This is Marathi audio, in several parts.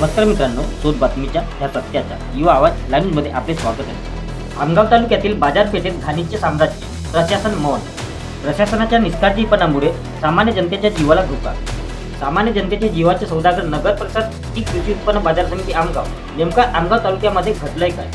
नमस्कार मित्रांनो शोध बातमीच्या ह्या सत्याच्या युवा आवाज लाईनमध्ये आपले स्वागत आहे. आमगाव तालुक्यातील बाजारपेठेत घाणीचे साम्राज्य प्रशासन मौन. प्रशासनाच्या निष्काळजीपणामुळे सामान्य जनतेच्या जीवाला धोका. सामान्य जनतेच्या जीवाचे सौदागर नगर परिषद ही कृषी उत्पन्न बाजार समिती आमगाव. नेमका आमगाव तालुक्यामध्ये घडलंय काय?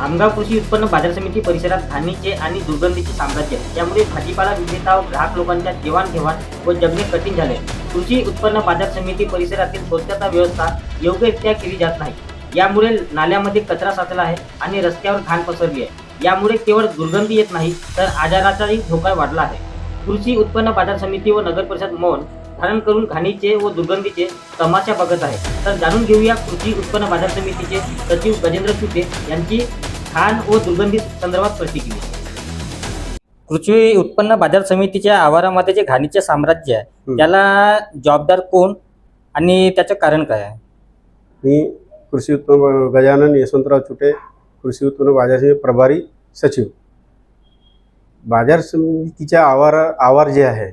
आमगाव कृषी उत्पन्न बाजार समिती परिसरात घाणीचे आणि दुर्गंधीचे साम्राज्य यामुळे त्यामुळे भाजीपाला विक्रेता व ग्राहक लोकांच्या देवाणघेवाण व जगणे कठीण झाले. कृषी उत्पन्न बाजार समिती परिसरातील स्वच्छता व्यवस्था योग्यरित्या केली जात नाही. यामुळे नाल्यामध्ये कचरा साचला आहे आणि रस्त्यावर घाण पसरली आहे. यामुळे केवळ दुर्गंधी येत नाही तर आजाराचाही धोका वाढला आहे. कृषी उत्पन्न बाजार समिती व नगर परिषद मौन धारण करून घाणीचे व दुर्गंधीचे तमाशा बघत आहे. तर जाणून घेऊया कृषी उत्पन्न बाजार समितीचे सचिव गजेंद्र सुटे यांची घाण व दुर्गंधी संदर्भात प्रतिक्रिया. कृषी उत्पन्न बाजार समितीच्या आवारामध्ये जे घाणीचे साम्राज्य आहे हं. त्याला जबाबदार कोण आणि त्याचं कारण काय आहे? मी कृषी उत्पन्न गजानन यशवंतराव चुटे कृषी उत्पन्न बाजार समिती प्रभारी सचिव. बाजार समितीच्या आवार आवार जे आहे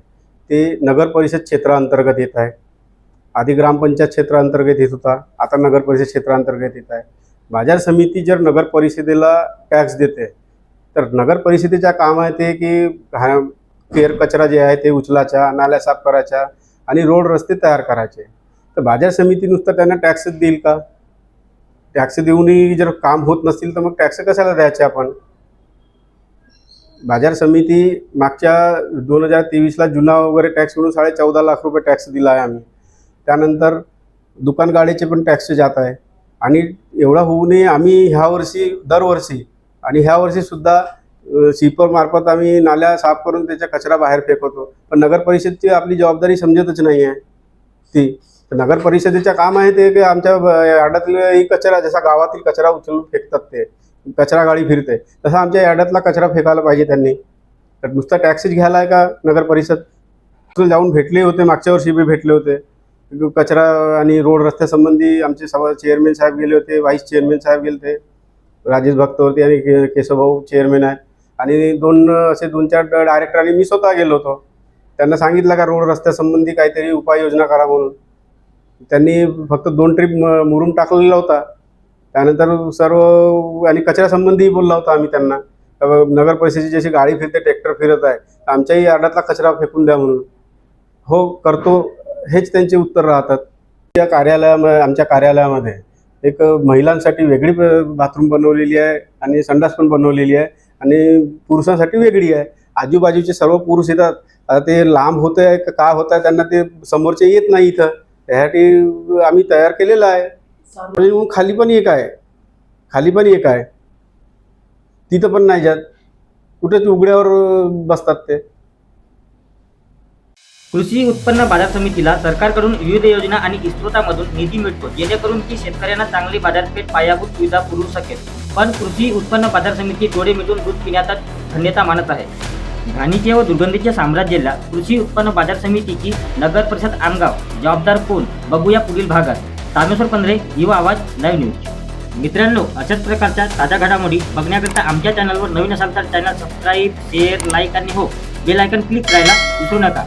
ते नगर परिषद क्षेत्राअंतर्गत येत आहे. आधी ग्रामपंचायत क्षेत्राअंतर्गत येत होता आता नगर परिषद क्षेत्राअंतर्गत येत आहे. बाजार समिती जर नगर परिषदेला टॅक्स देते तर नगर काम आहे ते की घा केर कचरा जे आहे ते उचलाचा नाल्या साफ करायच्या आणि रोड रस्ते तयार करायचे. तर बाजार समिती नुसतं त्यांना टॅक्सच देईल का? टॅक्स देऊनही जर काम होत नसतील तर मग टॅक्स कशाला द्यायचे आपण? बाजार समिती मागच्या दोन हजार तेवीसला जुना वगैरे टॅक्स म्हणून साडे चौदा लाख रुपये टॅक्स दिला आहे आम्ही. त्यानंतर दुकान गाडीचे पण टॅक्स जात आहे. आणि एवढा होऊ नये आम्ही ह्या वर्षी दरवर्षी आणि ह्या वर्षीसुद्धा मार्फत आम्ही नाल्या साफ करून त्याच्या कचरा बाहेर फेकवतो. पण नगर परिषदची आपली जबाबदारी समजतच नाही आहे ती. तर नगर परिषदेचं काम आहे ते की आमच्या ब- यार्डातील कचरा जसा गावातील कचरा उचलून फेकतात ते. कचरा गाडी फिरते. तसं आमच्या यार्डातला कचरा फेकायला पाहिजे त्यांनी. तर नुसता टॅक्सीच घ्यायला आहे का नगर परिषद? तिथून जाऊन भेटले होते मागच्या वर्षी बी भेटले होते. कचरा आणि रोड रस्त्यासंबंधी आमचे सभा चेअरमॅन साहेब गेले होते व्हाईस चेअरमॅन साहेब गेले होते. राजेश भक्तवरती आणि के केशवभाऊ चेअरमॅन आहेत. आणि दोन असे दोन चार डायरेक्टर आणि मी स्वतः गेलो होतो. त्यांना सांगितलं का रोड रस्त्यासंबंधी काहीतरी उपाययोजना करा म्हणून. त्यांनी फक्त दोन ट्रिप मुरुम टाकलेला होता. त्यानंतर सर्व आणि कचऱ्यासंबंधीही बोलला होता आम्ही त्यांना. नगर परिषदेची जशी गाडी फिरते ट्रॅक्टर फिरत आहे आमच्याही यार्डातला कचरा फेकून द्या म्हणून. हो करतो. हेच त्यांचे उत्तर राहतात. त्या कार्यालयामध्ये आमच्या कार्यालयामध्ये एक महिलांसाठी वेगळी बाथरूम बनवलेली आहे आणि संडास पण बनवलेली आहे आणि पुरुषांसाठी वेगळी आहे. आजूबाजूचे सर्व पुरुष येतात. आता ते लांब होत आहे का होत आहे त्यांना ते समोरचे येत नाही इथं. त्यासाठी आम्ही तयार केलेलं आहे. मग खाली पण एक आहे. खाली पण एक आहे. तिथं पण नाही जात. कुठेच उघड्यावर बसतात ते. कृषी उत्पन्न बाजार समितीला सरकारकडून विविध योजना आणि इस्रोतामधून निधी मिळतो जेणेकरून की शेतकऱ्यांना चांगली बाजारपेठ पायाभूत सुविधा पुरवू शकेल. पण कृषी उत्पन्न बाजार समिती डोळे मिटून दूध पिण्याचा धन्यता मानत आहे. घाणीचे व दुर्गंधीच्या साम्राज्याला कृषी उत्पन्न बाजार समितीची नगर परिषद आमगाव जबाबदार कोण? बघूया पुढील भागात. तामेश्वर पंधरे युवा आवाज लाईव्ह न्यूज मित्रांनो अशाच प्रकारच्या ताज्या घडामोडी बघण्याकरिता आमच्या चॅनलवर नवीन असाल तर चॅनल सबस्क्राईब शेअर लाईक आणि हो बेल आयकन क्लिक करायला विसरू नका.